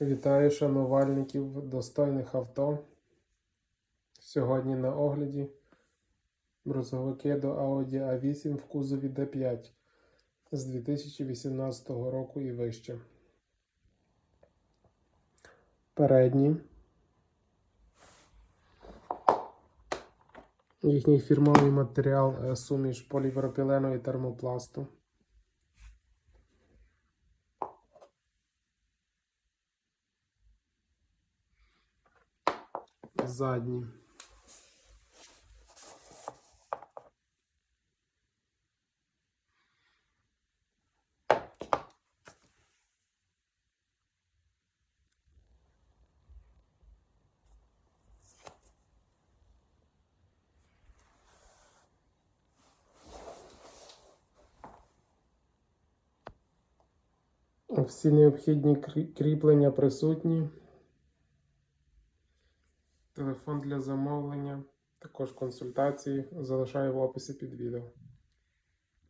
Вітаю шанувальників достойних авто. Сьогодні на огляді брусовики до Audi A8 в кузові D5 з 2018 року і вище. Передні. Їхній фірмовий матеріал е, суміш поліпропілену і термопласту. Задні. Всі необхідні кріплення присутні. Телефон для замовлення, також консультації залишаю в описі під відео.